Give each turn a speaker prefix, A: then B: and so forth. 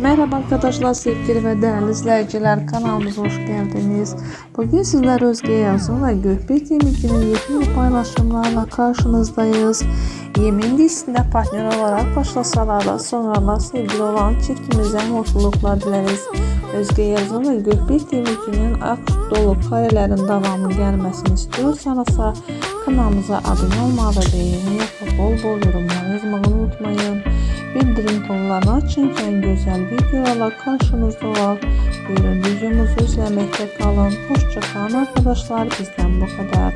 A: Merhaba arkadaşlar, sevgili ve değerli izleyiciler kanalımıza hoş geldiniz. Bugün sizler Özge Yazın ve Gökbek Yemin'in yepyeni paylaşımlarla karşınızdayız. Yemin dizisinde partner olarak başlasalar da sonralar sevgili olan çiftimize mutluluklar dileriz. Özge Yazın ve Gökbek Yemin'in ak dolu karelerin devamı gelmesini istiyorsanız kanalımıza abone olmayı ve beğeni bol bol yorumlar yazmayı unutmayın. Bildirim tonlarını açınken güzel videolarla karşınızda var. Buyurun videomuzu izlemekte kalın. Hoşçakalın arkadaşlar. Bizden bu kadar.